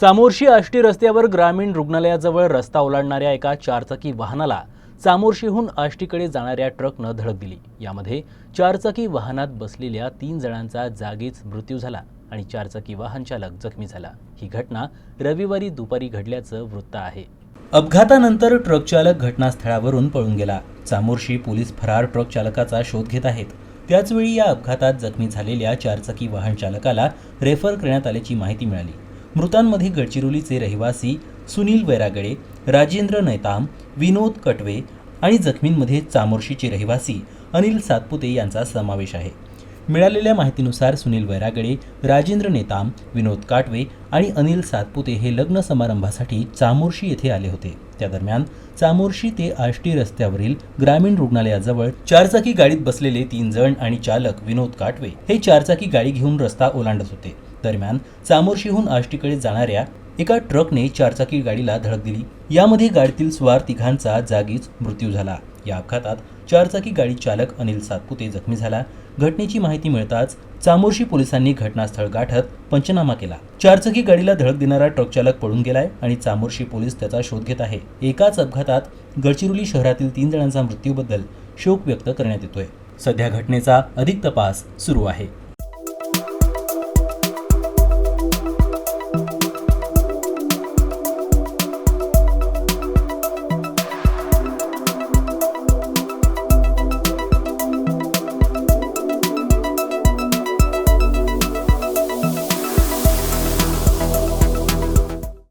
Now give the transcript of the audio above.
चामोर्शी आष्टी रस्त्यावर ग्रामीण रुग्णालयाजवळ रस्ता ओलांडणाऱ्या एका चारचाकी वाहनाला चामोर्शीहून आष्टीकडे जाणाऱ्या ट्रकनं धडक दिली. यामध्ये चारचाकी वाहनात बसलेल्या तीन जणांचा जागीच मृत्यू झाला आणि चारचाकी वाहन चालक जखमी झाला. ही घटना रविवारी दुपारी घडल्याचं वृत्त आहे. अपघातानंतर ट्रक चालक घटनास्थळावरून पळून गेला. चामोर्शी पोलीस फरार ट्रक चालकाचा शोध घेत आहेत. त्याचवेळी या अपघातात जखमी झालेल्या चारचाकी वाहन चालकाला रेफर करण्यात आल्याची माहिती मिळाली. मृतांमध्ये गडचिरोलीचे रहिवासी सुनील वैरागडे राजेंद्र नैताम विनोद कटवे आणि जखमींमध्ये चामोर्शीचे रहिवासी अनिल सातपुते यांचा समावेश आहे. मिळालेल्या माहितीनुसार सुनील वैरागडे राजेंद्र नेताम विनोद काटवे आणि अनिल सातपुते हे लग्न समारंभासाठी चामोर्शी येथे आले होते. त्या दरम्यान चामोर्शी ते आष्टी रस्त्यावरील ग्रामीण रुग्णालयाजवळ चारचाकी गाडीत बसलेले तीन जण आणि चालक विनोद काटवे हे चारचाकी गाडी घेऊन रस्ता ओलांडत होते. दरम्यान चामोर्शीहून आष्टीकडे जाणाऱ्या एका ट्रकने चारचाकी गाडीला धडक दिली. यामध्ये गाडीतील स्वार तिघांचा जागीच मृत्यू झाला. या अपघातात चारचाकी गाडी चालक अनिल सातपुते जखमी झाला. घटनेची माहिती मिळताच चामोर्शी पोलिसांनी घटनास्थळ गाठत पंचनामा केला. चारचाकी गाडीला धडक देणारा ट्रक चालक पळून गेलाय आणि चामोर्शी पोलीस त्याचा शोध घेत आहे. एकाच अपघातात गडचिरोली शहरातील तीन जणांचा मृत्यूबद्दल शोक व्यक्त करण्यात येतोय. सध्या घटनेचा अधिक तपास सुरू आहे.